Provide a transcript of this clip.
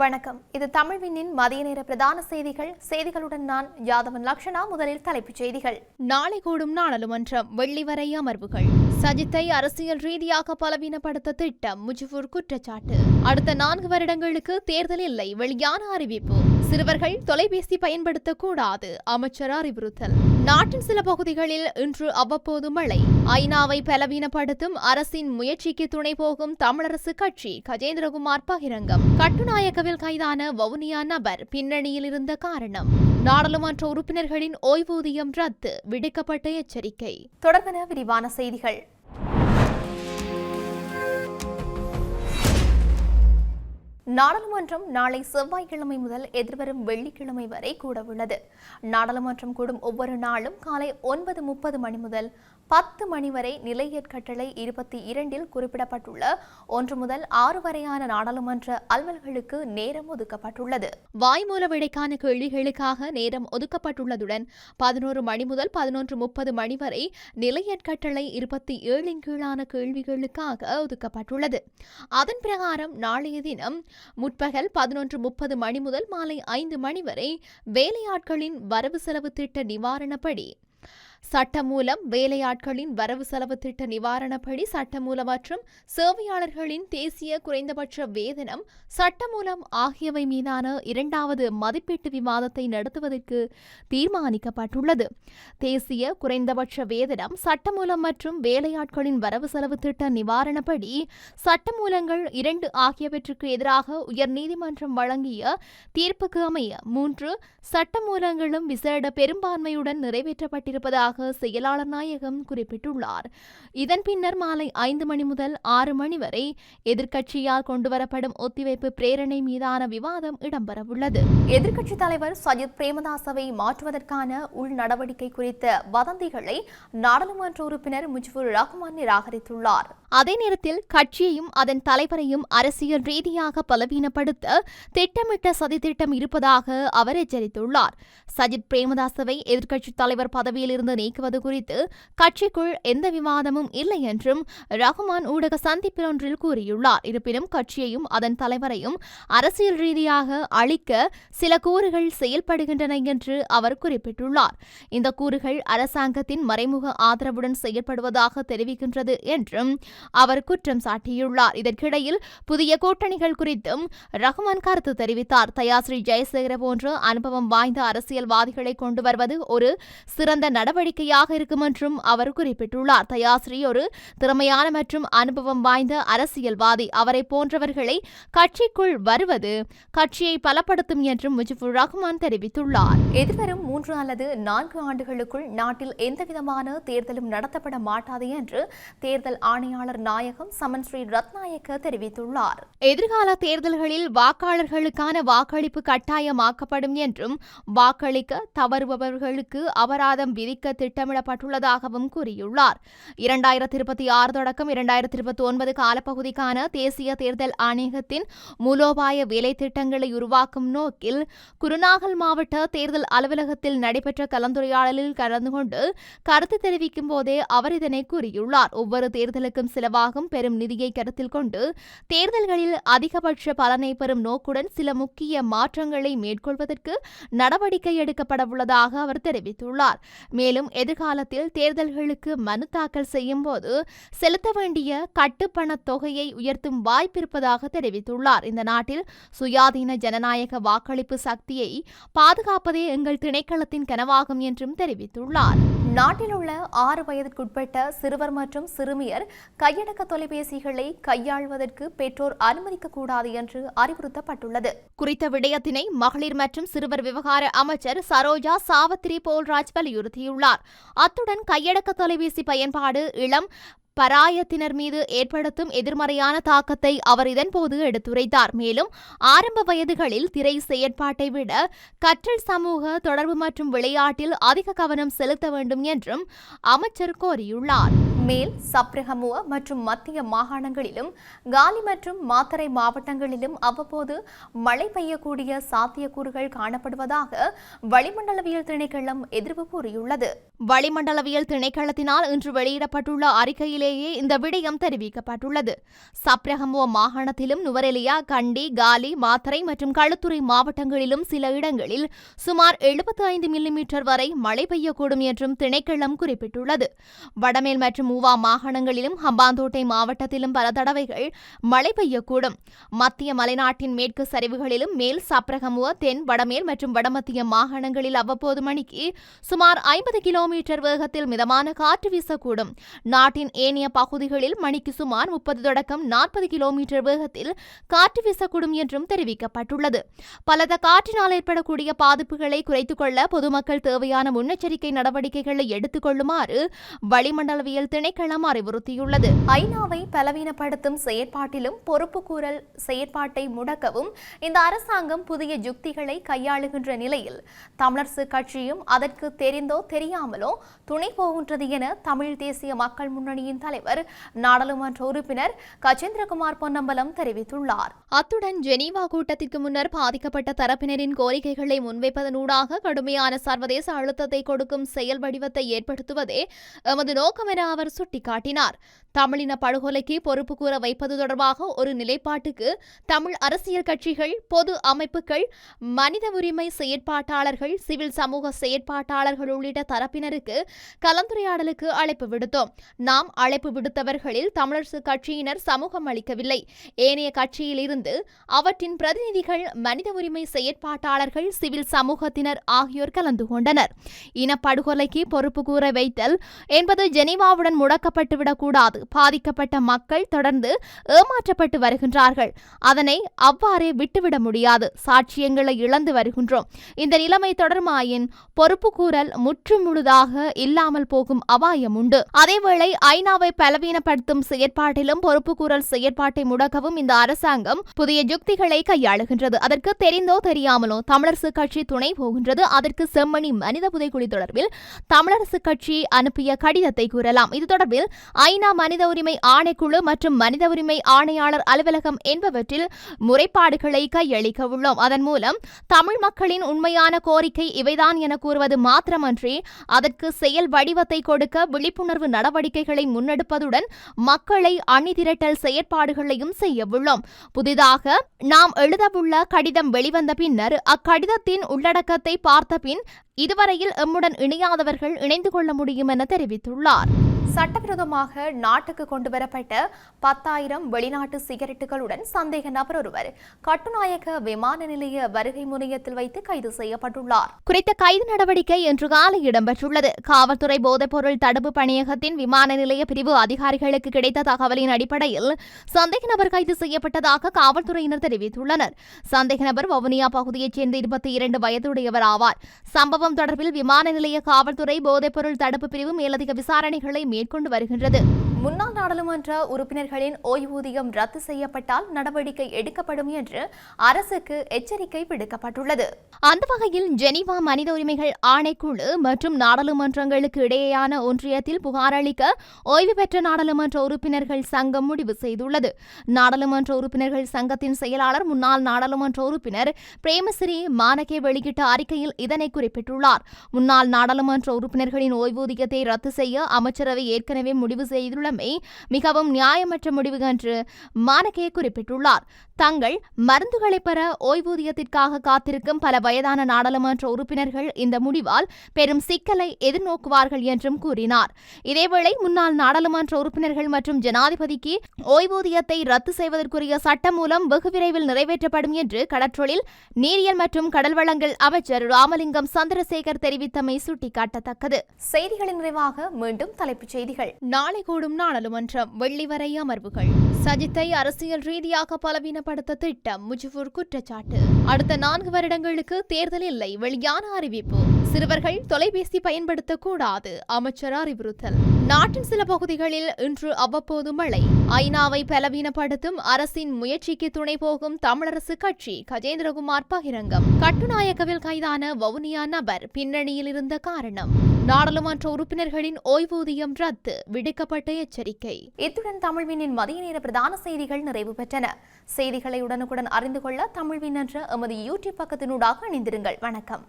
வணக்கம். இது தமிழ்வினின் மதிய நேர பிரதான செய்திகள். செய்திகளுடன் நான் யாதவன் லக்ஷனா முதலில் தலைப்புச் செய்திகள். நாளை கூடும் நாடாளுமன்றம் வெள்ளி வரை அமர்வுகள். சஜித்தை அரசியல் ரீதியாக பலவீனப்படுத்த திட்டம் முஜிபூர் குற்றச்சாட்டு. அடுத்த நான்கு வருடங்களுக்கு தேர்தல் இல்லை வெளியான அறிவிப்பு. சிறுவர்கள் தொலைபேசி பயன்படுத்தக்கூடாது அமைச்சர் அறிவுறுத்தல். நாட்டின் சில பகுதிகளில் இன்று அவ்வப்போது மழை. ஐநாவை பலவீனப்படுத்தும் அரசின் முயற்சிக்கு துணை போகும் தமிழரசு கட்சி கஜேந்திரகுமார் பகிரங்கம். கட்டுநாயக்கவில் கைதான வவுனியா நபர் பின்னணியில் இருந்த காரணம். நாடாளுமன்ற உறுப்பினர்களின் ஓய்வூதியம் ரத்து விடுக்கப்பட்ட எச்சரிக்கை. தொடர்பென விரிவான செய்திகள். நாடாளுமன்றம் நாளை செவ்வாய்க்கிழமை முதல் எதிர்வரும் வெள்ளிக்கிழமை வரை கூடவுள்ளது நாடாளுமன்றம் கூடும் ஒவ்வொரு நாளும் காலை ஒன்பது முப்பது மணி முதல் பத்து மணி வரை நிலையற் கட்டளை இருபத்தி இரண்டில் குறிப்பிடப்பட்டுள்ள ஒன்று முதல் ஆறு வரையான நாடாளுமன்ற அலுவல்களுக்கு நேரம் ஒதுக்கப்பட்டுள்ளது. வாய்மூல விடைக்கான கேள்விகளுக்காக நேரம் ஒதுக்கப்பட்டுள்ளதுடன் பதினோரு மணி முதல் பதினொன்று முப்பது மணி வரை நிலையற் கட்டளை இருபத்தி ஏழின் கீழான கேள்விகளுக்காக ஒதுக்கப்பட்டுள்ளது. அதன் பிரகாரம் நாளைய தினம் முற்பகல் பதினொன்று முப்பது மணி முதல் மாலை ஐந்து மணி வரை வேலையாட்களின் வரவு செலவு திட்ட நிவாரணப்படி சட்டமூலம் வேலையாட்களின் வரவு செலவு திட்ட நிவாரணப்படி சட்டமூலம் மற்றும் சேவையாளர்களின் தேசிய குறைந்தபட்ச வேதனம் சட்டமூலம் ஆகியவை மீதான இரண்டாவது மதிப்பீட்டு விவாதத்தை நடத்துவதற்கு தீர்மானிக்கப்பட்டுள்ளது. தேசிய குறைந்தபட்ச வேதனம் சட்டமூலம் மற்றும் வேலையாட்களின் வரவு செலவு திட்ட நிவாரணப்படி சட்டமூலங்கள் இரண்டு ஆகியவற்றுக்கு எதிராக உயர்நீதிமன்றம் வழங்கிய தீர்ப்புக்கு அமைய மூன்று சட்டமூலங்களும் விசேட பெரும்பான்மையுடன் நிறைவேற்றப்பட்டிருப்பதாக உள்ளதாக செயலாளர் நாயகம் குறிப்பிட்டுள்ளார். இதன் பின்னர் மாலை ஐந்து மணி முதல் ஆறு மணி வரை எதிர்க்கட்சியால் கொண்டுவரப்படும் ஒத்திவைப்பு பிரேரணை மீதான விவாதம் இடம்பெறவுள்ளது. எதிர்க்கட்சித் தலைவர் சஜித் பிரேமதாசவை மாற்றுவதற்கான உள் நடவடிக்கை குறித்த வதந்திகளை நாடாளுமன்ற உறுப்பினர் முஜிபுர் ரஹ்மான் நிராகரித்துள்ளார். அதே நேரத்தில் கட்சியையும் அதன் தலைவரையும் அரசியல் ரீதியாக பலவீனப்படுத்த திட்டமிட்ட சதித்திட்டம் இருப்பதாக அவர் எச்சரித்துள்ளார். சஜித் பிரேமதாசவை எதிர்க்கட்சித் தலைவர் பதவியிலிருந்து நீக்குவது குறித்து கட்சிக்குள் எந்த விவாதமும் இல்லை என்றும் ரஹ்மான் ஊடக சந்திப்பில் ஒன்றில் கூறியுள்ளார். இருப்பினும் கட்சியையும் அதன் தலைவரையும் அரசியல் ரீதியாக அழிக்க சில கூறுகள் செயல்படுகின்றன என்று அவர் குறிப்பிட்டுள்ளார். இந்த கூறுகள் அரசாங்கத்தின் மறைமுக ஆதரவுடன் செயல்படுவதாக தெரிவிக்கின்றது என்றும் அவர் குற்றம் சாட்டியுள்ளார். இதற்கிடையில் புதிய கூட்டணிகள் குறித்தும் ரஹ்மான் கருத்து தெரிவித்தார். தயாஸ்ரீ ஜெயசேகர போன்ற அனுபவம் வாய்ந்த அரசியல்வாதிகளை கொண்டு வருவது ஒரு சிறந்த நடவடிக்கை நடவடிக்கையாக இருக்கும் என்றும் அவர் குறிப்பிட்டுள்ளார். தயாஸ்ரீ ஒரு திறமையான மற்றும் அனுபவம் வாய்ந்த அரசியல்வாதி. அவரை போன்றவர்களை கட்சிக்குள் வருவது கட்சியை பலப்படுத்தும் என்றும் முஜிபுர் ரஹ்மான் தெரிவித்துள்ளார். எதிர்வரும் மூன்று அல்லது நான்கு ஆண்டுகளுக்குள் நாட்டில் எந்தவிதமான தேர்தலும் நடத்தப்பட மாட்டாது என்று தேர்தல் ஆணையாளர் நாயகம் சமன் ஸ்ரீ ரத்நாயக்க தெரிவித்துள்ளார். எதிர்கால தேர்தல்களில் வாக்காளர்களுக்கான வாக்களிப்பு கட்டாயமாக்கப்படும் என்றும் வாக்களிக்க தவறுபவர்களுக்கு அபராதம் விதிக்க திட்டமிடப்பட்டுள்ளதாகவும் கூறியுள்ளார். இரண்டாயிரத்தி இருபத்தி ஆறு தொடக்கம் இரண்டாயிரத்தி இருபத்தி ஒன்பது காலப்பகுதிக்கான தேசிய தேர்தல் ஆணையகத்தின் மூலோபாய வேலை திட்டங்களை உருவாக்கும் நோக்கில் குருநாகல் மாவட்ட தேர்தல் அலுவலகத்தில் நடைபெற்ற கலந்துரையாடலில் கலந்து கொண்டு கருத்து தெரிவிக்கும் போதே அவர் இதனை கூறியுள்ளார். ஒவ்வொரு தேர்தலுக்கும் செலவாகும் பெரும் நிதியை கருத்தில் கொண்டு தேர்தல்களில் அதிகபட்ச பலனை பெறும் நோக்குடன் சில முக்கிய மாற்றங்களை மேற்கொள்வதற்கு நடவடிக்கை எடுக்கப்படவுள்ளதாக அவர் தெரிவித்துள்ளார். மேலும் எதிர்காலத்தில் தேர்தல்களுக்கு மனு தாக்கல் செய்யும் போது செலுத்த வேண்டிய கட்டுப்பணத் தொகையை உயர்த்தும் வாய்ப்பிருப்பதாக தெரிவித்துள்ளார். இந்த நாட்டில் சுயாதீன ஜனநாயக வாக்களிப்பு சக்தியை பாதுகாப்பதே எங்கள் திணைக்களத்தின் கனவாகும் என்றும் தெரிவித்துள்ளார். நாட்டில் உள்ள ஆறு வயதிற்குட்பட்ட சிறுவர் மற்றும் சிறுமியர் கையடக்க தொலைபேசிகளை கையாள்வதற்கு பெற்றோர் அனுமதிக்கக்கூடாது என்று அறிவுறுத்தப்பட்டுள்ளது. குறித்த விடயத்தினை மகளிர் மற்றும் சிறுவர் விவகார அமைச்சர் சரோஜா சாவத்திரி போல்ராஜ் வலியுறுத்தியுள்ளார். அத்துடன் கையடக்க தொலைபேசி பயன்பாடு இளம் பராயத்தினர் மீது ஏற்படுத்தும் எதிர்மறையான தாக்கத்தை அவர் இதன்போது எடுத்துரைத்தார். மேலும் ஆரம்ப வயதுகளில் திரை செயற்பாட்டை விட கற்றல் சமூக தொடர்பு மற்றும் விளையாட்டில் அதிக கவனம் செலுத்த வேண்டும் என்றும் அமைச்சர் கோரியுள்ளார். மேல் சப்ரகமுவ மற்றும் மத்திய மாகாணங்களிலும் காலி மற்றும் மாத்தரை மாவட்டங்களிலும் அவ்வப்போது மழை பெய்யக்கூடிய சாத்தியக்கூறுகள் காணப்படுவதாக வளிமண்டலவியல் திணைக்களம் எதிர்ப்பு கூறியுள்ளது. வளிமண்டலவியல் திணைக்களத்தினால் இன்று வெளியிடப்பட்டுள்ள அறிக்கையில் கூட்டத்திலேயே இந்த விடயம் தெரிவிக்கப்பட்டுள்ளது. சப்ரஹமோ மாகாணத்திலும் நுவரெலியா கண்டி காலி மாத்தரை மற்றும் களுத்துறை மாவட்டங்களிலும் சில இடங்களில் சுமார் எழுபத்தி ஐந்து மில்லிமீட்டர் வரை மழை பெய்யக்கூடும் என்றும் திணைக்களம் குறிப்பிட்டுள்ளது. வடமேல் மற்றும் மூவா மாகாணங்களிலும் ஹம்பாந்தோட்டை மாவட்டத்திலும் பல தடவைகள் மழை பெய்யக்கூடும். மத்திய மலைநாட்டின் மேற்கு சரிவுகளிலும் மேல் சப்ரகமுவ தென் வடமேல் மற்றும் வடமத்திய மாகாணங்களில் அவ்வப்போது மணிக்கு சுமார் ஐம்பது கிலோமீட்டர் வேகத்தில் மிதமான காற்று வீசக்கூடும். நாட்டின் ஏன் ஏனைய பகுதிகளில் மணிக்கு சுமார் முப்பது தொடக்கம் நாற்பது கிலோமீட்டர் வேகத்தில் காற்று வீசக்கூடும் என்றும் தெரிவிக்கப்பட்டுள்ளது. பலத காற்றினால் ஏற்படக்கூடிய பாதிப்புகளை குறைத்துக் கொள்ள பொதுமக்கள் தேவையான முன்னெச்சரிக்கை நடவடிக்கைகளை எடுத்துக் கொள்ளுமாறு வளிமண்டலவியல் திணைக்களம் அறிவுறுத்தியுள்ளது. ஐநாவை பலவீனப்படுத்தும் செயற்பாட்டிலும் பொறுப்புக்கூறல் செயற்பாட்டை முடக்கவும் இந்த அரசாங்கம் புதிய யுக்திகளை கையாளுகின்ற நிலையில் தமிழரசு கட்சியும் அதற்கு தெரிந்தோ தெரியாமலோ துணை போகின்றது என தமிழ் தேசிய மக்கள் முன்னணியின் தலைவர் நாடாளுமன்ற உறுப்பினர் கஜேந்திரகுமார் பொன்னம்பலம் தெரிவித்துள்ளார். அத்துடன் ஜெனீவா கூட்டத்திற்கு முன்னர் பாதிக்கப்பட்ட தரப்பினரின் கோரிக்கைகளை முன்வைப்பதனூடாக கடுமையான சர்வதேச அழுத்தத்தை கொடுக்கும் செயல் வடிவத்தை ஏற்படுத்துவதே எமது நோக்கம் என அவர் சுட்டிக்காட்டினார். தமிழின படுகொலைக்கு பொறுப்பு கூற வைப்பது தொடர்பாக ஒரு நிலைப்பாட்டுக்கு தமிழ் அரசியல் கட்சிகள் பொது அமைப்புகள் மனித உரிமை செயற்பாட்டாளர்கள் சிவில் சமூக செயற்பாட்டாளர்கள் உள்ளிட்ட தரப்பினருக்கு கலந்துரையாடலுக்கு அழைப்பு விடுத்தோம். நாம் அழைப்பு விடுத்தவர்களில் தமிழரசு கட்சியினர் சமூகம் அளிக்கவில்லை. ஏனைய கட்சியிலிருந்து அவற்றின் பிரதிநிதிகள் மனித உரிமை செயற்பாட்டாளர்கள் சிவில் சமூகத்தினர் ஆகியோர் கலந்து கொண்டனர். இனப்படுகொலைக்கு பொறுப்பு கூற வைத்தல் என்பது ஜெனீவாவுடன் முடக்கப்பட்டுவிடக்கூடாது பாதிக்கப்பட்ட மக்கள் தொடர்ந்து ஏமாற்றப்பட்டு வருகின்றார்கள். அதனை அவ்வாறே விட்டுவிட முடியாது. சாட்சியங்களை இழந்து வருகின்றோம். இந்த நிலைமை தொடர்மாயின் பொறுப்பு கூறல் முற்று முழுதாக இல்லாமல் போகும் அபாயம் உண்டு. அதேவேளை ஐநாவை இந்தியாவை பலவீனப்படுத்தும் செயற்பாட்டிலும் பொறுப்புக்கூறல் செயற்பாட்டை முடக்கவும் இந்த அரசாங்கம் புதிய யுக்திகளை கையாளுகின்றது. அதற்கு தெரிந்தோ தெரியாமலோ தமிழரசு கட்சி துணை போகின்றது. அதற்கு செம்மணி மனித புதைக்குழி தொடர்பில் தமிழரசு கட்சி அனுப்பிய கடிதத்தை கூறலாம். இது தொடர்பில் ஐநா மனித உரிமை ஆணைக்குழு மற்றும் மனித உரிமை ஆணையாளர் அலுவலகம் என்பவற்றில் முறைப்பாடுகளை கையளிக்க உள்ளோம். அதன் மூலம் தமிழ் மக்களின் உண்மையான கோரிக்கை இவைதான் என கூறுவது மாத்திரமன்றி அதற்கு செயல் வடிவத்தை கொடுக்க விழிப்புணர்வு நடவடிக்கைகளை முன் முன்னெடுப்பதுடன் மக்களை அணிதிரட்டல் செயற்பாடுகளையும் செய்யவுள்ளோம். புதிதாக நாம் எழுதவுள்ள கடிதம் வெளிவந்த பின்னர் அக்கடிதத்தின் உள்ளடக்கத்தை பார்த்த பின் இதுவரையில் எம்முடன் இணையாதவர்கள் இணைந்து கொள்ள முடியும் என தெரிவித்துள்ளார். சட்டவிரோதமாக நாட்டுக்கு கொண்டுவரப்பட்ட பத்தாயிரம் வெளிநாட்டு சிகரெட்டுகளுடன் சந்தேக நபர் ஒருவர் கட்டுநாயக்க விமான நிலைய வருகை முனையத்தில் வைத்து கைது செய்யப்பட்டுள்ளார். குறித்த கைது நடவடிக்கை இன்று காலை இடம்பெற்றுள்ளது. காவல்துறை போதைப்பொருள் தடுப்பு பணியகத்தின் விமான நிலைய பிரிவு அதிகாரிகளுக்கு கிடைத்த தகவலின் அடிப்படையில் சந்தேக நபர் கைது செய்யப்பட்டதாக காவல்துறையினர் தெரிவித்துள்ளனர். சந்தேக நபர் வவுனியா பகுதியைச் சேர்ந்த இருபத்தி இரண்டு வயதுடையவர் ஆவார். சம்பவம் தொடர்பில் விமான நிலைய காவல்துறை போதைப்பொருள் தடுப்பு பிரிவு மேலதிக விசாரணைகளை மேற்கொண்டு வருகின்றது. முன்னாள் நாடாளுமன்ற உறுப்பினர்களின் ஓய்வூதியம் ரத்து செய்யப்பட்டால் நடவடிக்கை எடுக்கப்படும் என்று அரசுக்கு எச்சரிக்கை விடுக்கப்பட்டுள்ளது. அந்த வகையில் ஜெனீவா மனித உரிமைகள் ஆணைக்குழு மற்றும் நாடாளுமன்றங்களுக்கு இடையேயான ஒன்றியத்தில் புகார் அளிக்க ஓய்வு பெற்ற நாடாளுமன்ற உறுப்பினர்கள் சங்கம் முடிவு செய்துள்ளது. நாடாளுமன்ற உறுப்பினர்கள் சங்கத்தின் செயலாளர் முன்னாள் நாடாளுமன்ற உறுப்பினர் பிரேமசிறி மானகே வெளியிட்ட அறிக்கையில் இதனை குறிப்பிட்டுள்ளார். முன்னாள் நாடாளுமன்ற உறுப்பினர்களின் ஓய்வூதியத்தை ரத்து செய்ய அமைச்சரவை ஏற்கனவே முடிவு செய்துள்ளமை மிகவும் நியாயமற்ற முடிவு என்று மானகே குறிப்பிட்டுள்ளார். தங்கள் மருந்துகளை பெற ஓய்வூதியத்திற்காக காத்திருக்கும் பல வயதான நாடாளுமன்ற உறுப்பினர்கள் இந்த முடிவால் பெரும் சிக்கலை எதிர்நோக்குவார்கள் என்றும் கூறினார். இதேவேளை முன்னாள் நாடாளுமன்ற உறுப்பினர்கள் மற்றும் ஜனாதிபதிக்கு ஓய்வூதியத்தை ரத்து செய்வதற்குரிய சட்டம் மூலம் வெகு விரைவில் நிறைவேற்றப்படும் என்று கடற்றொழில் நீரியல் மற்றும் கடல் வளங்கள் அமைச்சர் ராமலிங்கம் சந்திரசேகர் தெரிவித்தமை சுட்டிக்காட்டத்தக்கது. செய்திகளின் நிறைவாக மீண்டும் தலைப்புச் செய்திகள். நாளை கூடும் நாடாளுமன்றம் வெள்ளி வரை அமர்வுகள். சஜித்தை அரசியல் ரீதியாக பலவீனப்படுத்த திட்டம் முஜிபூர் குற்றச்சாட்டு. அடுத்த நான்கு வருடங்களுக்கு தேர்தல் இல்லை வெளியான அறிவிப்பு. சிறுவர்கள் தொலைபேசி பயன்படுத்தக்கூடாது அமைச்சர் அறிவுறுத்தல். நாட்டின் சில பகுதிகளில் இன்று அவ்வப்போது மழை. ஐநாவை பலவீனப்படுத்தும் அரசின் முயற்சிக்கு துணை போகும் தமிழரசு கட்சி கஜேந்திரகுமார் பகிரங்கம். கட்டுநாயக்கவில் கைதான வவுனியா நபர் பின்னணியில் இருந்த காரணம். நாடாளுமன்ற உறுப்பினர்களின் ஓய்வூதியம் ரத்து விடுக்கப்பட்ட எச்சரிக்கை. இத்துடன் தமிழ்வினின் மதிய நேர பிரதான செய்திகள் நிறைவு பெற்றன. செய்திகளை உடனுக்குடன் அறிந்து கொள்ள தமிழ்வின் என்ற எமது யூடியூப் பக்கத்தினூடாக இணைந்திருங்கள். வணக்கம்.